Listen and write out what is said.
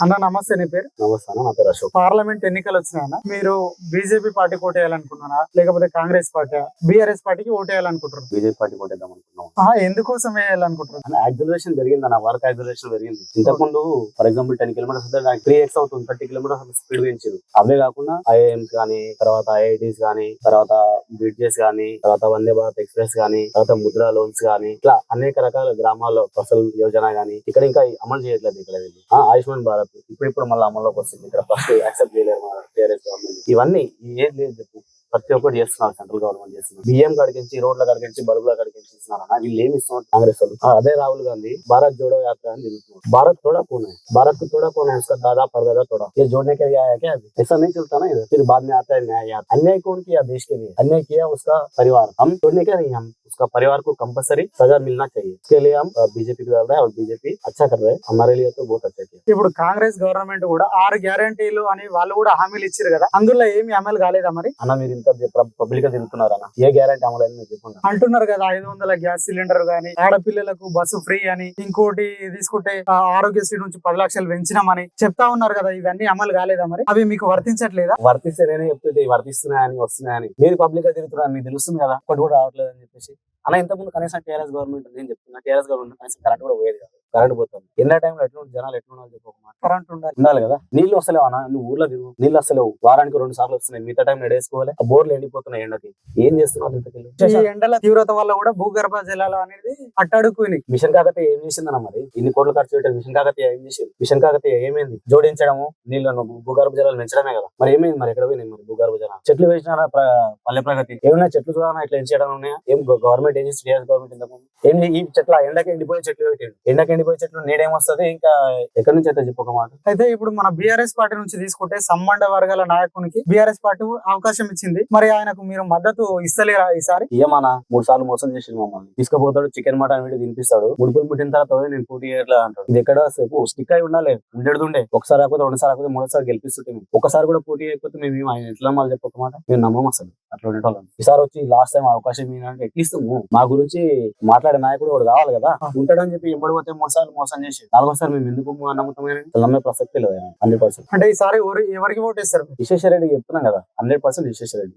అన్న నమస్తే నీ పేరు? నమస్తే అన్న నా పేరు అశోక్. పార్లమెంట్ ఎన్నికలు వచ్చినాయన్న. మీరు బీజేపీ పార్టీకి ఓటేయాలనుకున్నారా లేకపోతే కాంగ్రెస్ పార్టీ బీఆర్ఎస్ పార్టీకి ఓటేయాలనుకుంటున్నారు? బీజేపీ పార్టీ కొట్టేద్దాం అనుకున్నాం. ఆహా, ఎందుకోసం వేయాలనుకుంటున్నారు? యాక్సిలరేషన్ పెరిగింది అన్న వర్క్ యాక్సిలరేషన్ పెరిగింది. ఇంతకుముందు for example ten kilometres three X అవుతుంది థర్టీ కిలోమీటర్స్ స్పీడ్ పెంచారు. అవే కాకుండా ఐఐఎంస్ కానీ తర్వాత ఐఐటీస్ కానీ తర్వాత బ్రిడ్జెస్ కానీ తర్వాత వందే భారత్ ఎక్స్ప్రెస్ కానీ తర్వాత ముద్రా లోన్స్ కానీ ఇట్లా అనేక రకాల గ్రామాల్లో ఫసల్ యోజన కానీ ఇక్కడ ఇంకా అమలు చేయట్లేదు ఇక్కడ వీళ్ళు. ఆ, ఆయుష్మాన్ భారత్ ఇప్పుడు ఇప్పుడు మళ్ళీ అమల్లోకి వస్తుంది. ఇక్కడ ఫస్ట్ యాక్సెప్ట్ చేయలేరు మన టీఆర్ఎస్ గవర్నమెంట్ ఇవన్నీ ఏం లేదు చెప్పు. ప్రతి ఒక్కటి చేస్తున్నారు సెంట్రల్ గవర్నమెంట్ చేస్తున్నారు. బియ్యం కడిగించి రోడ్ల కడిగించి బల్బుల కడిగించి అదే రాహుల్ గాంధీ భారత్ జోడో యాత్ర అని భారత్ కూడా పోనే. భారత్ కూడా పోనే దాదా పర్దాదా తోడా. ఏ జోడనే కే యాకే బాద్ అన్యాయ కౌన్ కియా దేశ్ అన్యాయ కియా పరివార్. హమ్ జోడనే కే పరివార్ కో కంపల్సరీ సజా మిల్నా బీజేపీ కి దాదా బీజేపీ అచ్చా కర్ రహే హమారే లియే అచ్చా ఇప్పుడు కాంగ్రెస్ గవర్నమెంట్ కూడా ఆరు గ్యారంటీలు అని వాళ్ళు కూడా హామీలు ఇచ్చారు కదా అందులో ఏమి అమలు కాలేదా మరి? అన్న మీరు ఇంత పబ్లిక్గా తిరుగుతున్నారా ఏ గ్యారెంటీ అమలు అని మీరు చెప్పండి. అంటున్నారు కదా ఐదు వందల గ్యాస్ సిలిండర్ గానీ ఆడపిల్లలకు బస్సు ఫ్రీ అని ఇంకోటి తీసుకుంటే ఆరోగ్యశ్రీ నుంచి పది లక్షలు పెంచినామని చెప్తా ఉన్నారు కదా ఇవన్నీ అమలు కాలేదా మరి? అవి మీకు వర్తించట్లేదా? వర్తిస్తేనే చెప్తుంటే వర్తిస్తున్నాయని వస్తున్నాయని. మీరు పబ్లిక్గా తిరుగుతున్నారు మీకు తెలుస్తుంది కదా ఒకటి కూడా రావట్లేదు అని చెప్పేసి. అలా ఇంతకుముందు కనీసం టీఆర్ఎస్ గవర్నమెంట్ నేను చెప్తున్నా టీఆర్ఎస్ గవర్నమెంట్ కనీసం కరెంట్ కూడా పోయేది కాదు. కరెంట్ పోతుంది. ఎన్న టైంలో ఎట్లా జనాలు ఎట్లా ఉండాలి చెప్పు. కరెంట్ ఉండాలి. ఉండాలి కదా. నీళ్ళు వస్తలేవు అన్న నువ్వు ఊర్లో తిరుగు. నీళ్ళు వస్తలేవు వారానికి రెండు సార్లు వస్తున్నాయి. మిగతా టైం నడేసుకోవాలి ఆ బోర్లు ఎండిపోతున్నాయి ఎండకి. ఏం చేస్తున్నారు ఇంతకెళ్ళి? ఎండల తీవ్రత వల్ల కూడా భూగర్భ జలాలు అనేది అట్టడుకుని మిషన్ కాకతీయ ఏం చేసిందన్న మరి? ఇన్ని కోట్లు ఖర్చు పెట్టారు. మిషన్ కాకతీయ ఏం చేసింది? మిషన్ కాకతీయ ఏమైంది? జోడించడము నీళ్ళను భూగర్భ జలాలు పెంచడమే కదా. మరి ఏమైంది మరి? ఎక్కడ పోయినాయి మరి భూగర్భ జలాలు? చెట్లు వేసిన పల్లె ప్రగతి? ఏమైనా చెట్లు చూడాలన్నా ఇట్లా ఏం చేయడం ఉన్నాయా? ఏం గవర్నమెంట్ చేసి టీఆర్ఎస్ గవర్నమెంట్ ఇంతకుముందు ఏం ఈ చెట్ల ఎండకి ఎండిపోయే చెట్లు పెట్టిండు ఎండకి ఎండిపోయే చెట్లు నీడేమొస్తుంది? ఇంకా ఎక్కడి నుంచి అయితే చెప్పు ఒక మాట. అయితే ఇప్పుడు మన బీఆర్ఎస్ పార్టీ నుంచి తీసుకుంటే సంబంధ వర్గాల నాయకునికి బీఆర్ఎస్ పార్టీ అవకాశం ఇచ్చింది. మరి ఆయనకు మీరు మద్దతు ఇస్తలేరా ఈసారి? ఏమన్నా మూడు సార్లు మోసం చేసిండు మమ్మల్ని. తీసుకుపోతాడు చికెన్ మటన్ వీడి తినిపిస్తాడు. ముడుపులు పుట్టిన తర్వాత "ఓయ్ నేను పోటీ చేయట్లే అంటాడు. ఇది ఎక్కడ సేపు స్టిక్ అయి ఉండాలి. ఉండేడుండే ఒకసారి రాకపోతే రెండుసారి రాకపోతే మూడోసారి గెలిపిస్తుంటే మేము. ఒకసారి కూడా పోటీ చేయకపోతే మేము ఆయన ఎట్లా మళ్ళీ చెప్పక మాట? మేము నమ్మం అసలు. అట్లా ఉండేటోళ్ళం. ఈసారి వచ్చి లాస్ట్ టైం అవకాశం ఏంటంటే ఎట్లిస్తాము మా గురించి మాట్లాడే నాయకుడు ఒకడు కావాలి కదా. ఉంటాడని చెప్పి ఎంబడి పోతే మూడు సార్లు మోసం చేసి నాలుగోసారి మేము ఎందుకు నమ్ముతామని నమ్మే ప్రసక్తి లేదు హండ్రెడ్ పర్సెంట్. అంటే ఈసారి ఎవరి- ఎవరికి ఓటేస్తారు విశ్వేశ్వరరెడ్డికి చెప్తున్నాం కదా. Hundred percent Vishweshwar Reddy.